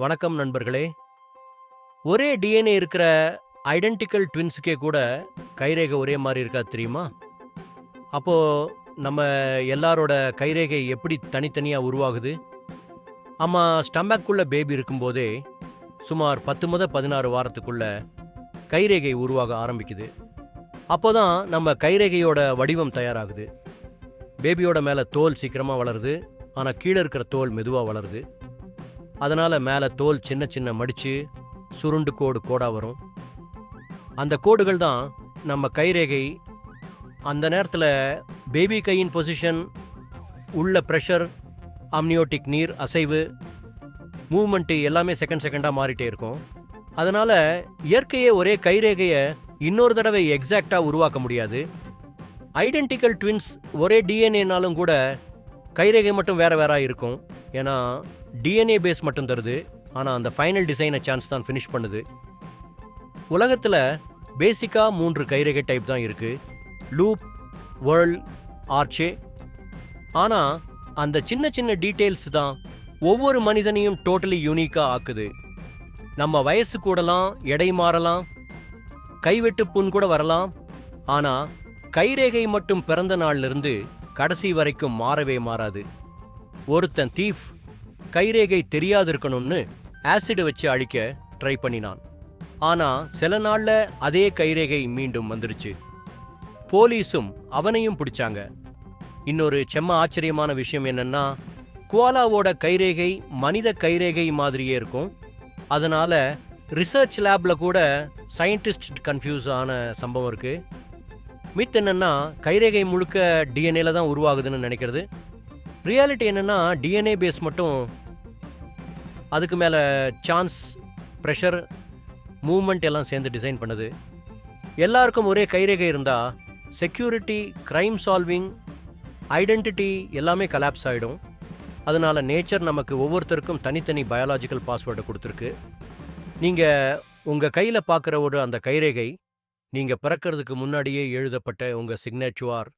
வணக்கம் நண்பர்களே. ஒரே டிஎன்ஏ இருக்கிற ஐடென்டிக்கல் ட்வின்ஸுக்கே கூட கைரேகை ஒரே மாதிரி இருக்கா தெரியுமா? அப்போ நம்ம எல்லாரோட கைரேகை எப்படி தனித்தனியாக உருவாகுது? ஆமாம் ஸ்டமக்குள்ள பேபி இருக்கும்போதே சுமார் பத்து முதல் பதினாறு வாரத்துக்குள்ள கைரேகை உருவாக ஆரம்பிக்குது. அப்போதான் நம்ம கைரேகையோட வடிவம் தயாராகுது. பேபியோட மேலே தோல் சீக்கிரமாக வளருது. ஆனால் கீழே இருக்கிற தோல் மெதுவாக வளருது. அதனால் மேலே தோல் சின்ன சின்ன மடித்து சுருண்டு கோடு கோடாக வரும். அந்த கோடுகள் தான் நம்ம கைரேகை அந்த நேரத்தில் பேபி கையின் பொசிஷன் உள்ள ப்ரெஷர் அம்னியோட்டிக் நீர் அசைவு மூமெண்ட்டு எல்லாமே செகண்ட் செகண்டாக மாறிட்டே இருக்கும். அதனால் இயற்கையே ஒரே கைரேகையை இன்னொரு தடவை எக்ஸாக்டாக உருவாக்க முடியாது. ஐடென்டிக்கல் ட்வின்ஸ் ஒரே டிஎன்ஏனாலும் கூட கைரேகை மட்டும் வேற வேறாக இருக்கும். ஏன்னா டிஎன்ஏ பேஸ் மட்டும் தருது ஆனால் அந்த ஃபைனல் டிசைனை சான்ஸ் தான் ஃபினிஷ் பண்ணுது. உலகத்தில் பேசிக்காக மூன்று கைரேகை டைப் தான் இருக்குது லூப் வேர்ல் ஆர்ச்சே ஆனால் அந்த சின்ன சின்ன டீட்டெயில்ஸ் தான் ஒவ்வொரு மனிதனையும் டோட்டலி யூனிக்காக ஆக்குது. நம்ம வயசு கூடலாம் எடை மாறலாம் கைவெட்டு புண் கூட வரலாம் ஆனால் கைரேகை மட்டும் பிறந்த நாள்லேருந்து கடைசி வரைக்கும் மாறவே மாறாது. ஒருத்தன் தீஃப் கைரேகை தெரியாது இருக்கணும்னு ஆசிட் வச்சு அழிக்க ட்ரை பண்ணினான். ஆனா சில நாள்ல அதே கைரேகை மீண்டும் வந்துருச்சு. போலீஸும் அவனையும் பிடிச்சாங்க. இன்னொரு செம்ம ஆச்சரியமான விஷயம் என்னன்னா குவாலாவோட கைரேகை மனித கைரேகை மாதிரியே இருக்கும். அதனால ரிசர்ச் லேப்ல கூட சயின்டிஸ்ட் கன்ஃபியூஸ் ஆன சம்பவம் இருக்கு. மித் என்னன்னா கைரேகை முழுக்க டிஎன்ஏல தான் உருவாகுதுன்னு நினைக்கிறது. ரியாலிட்டி என்னன்னா டிஎன்ஏ பேஸ் மட்டும் அதுக்கு மேலே சான்ஸ் ப்ரெஷர் மூமெண்ட் எல்லாம் சேர்ந்து டிசைன் பண்ணுது. எல்லாருக்கும் ஒரே கைரேகை இருந்தால் செக்யூரிட்டி க்ரைம் சால்விங் ஐடென்டிட்டி எல்லாமே கலாப்ஸ் ஆகிடும் அதனால் நேச்சர் நமக்கு ஒவ்வொருத்தருக்கும் தனித்தனி பயாலாஜிக்கல் பாஸ்வேர்டை கொடுத்துருக்கு. நீங்கள் உங்கள் கையில் பார்க்குற ஒரு அந்த கைரேகை நீங்கள் பிறக்கிறதுக்கு முன்னாடியே எழுதப்பட்ட உங்கள் சிக்னேச்சுவார்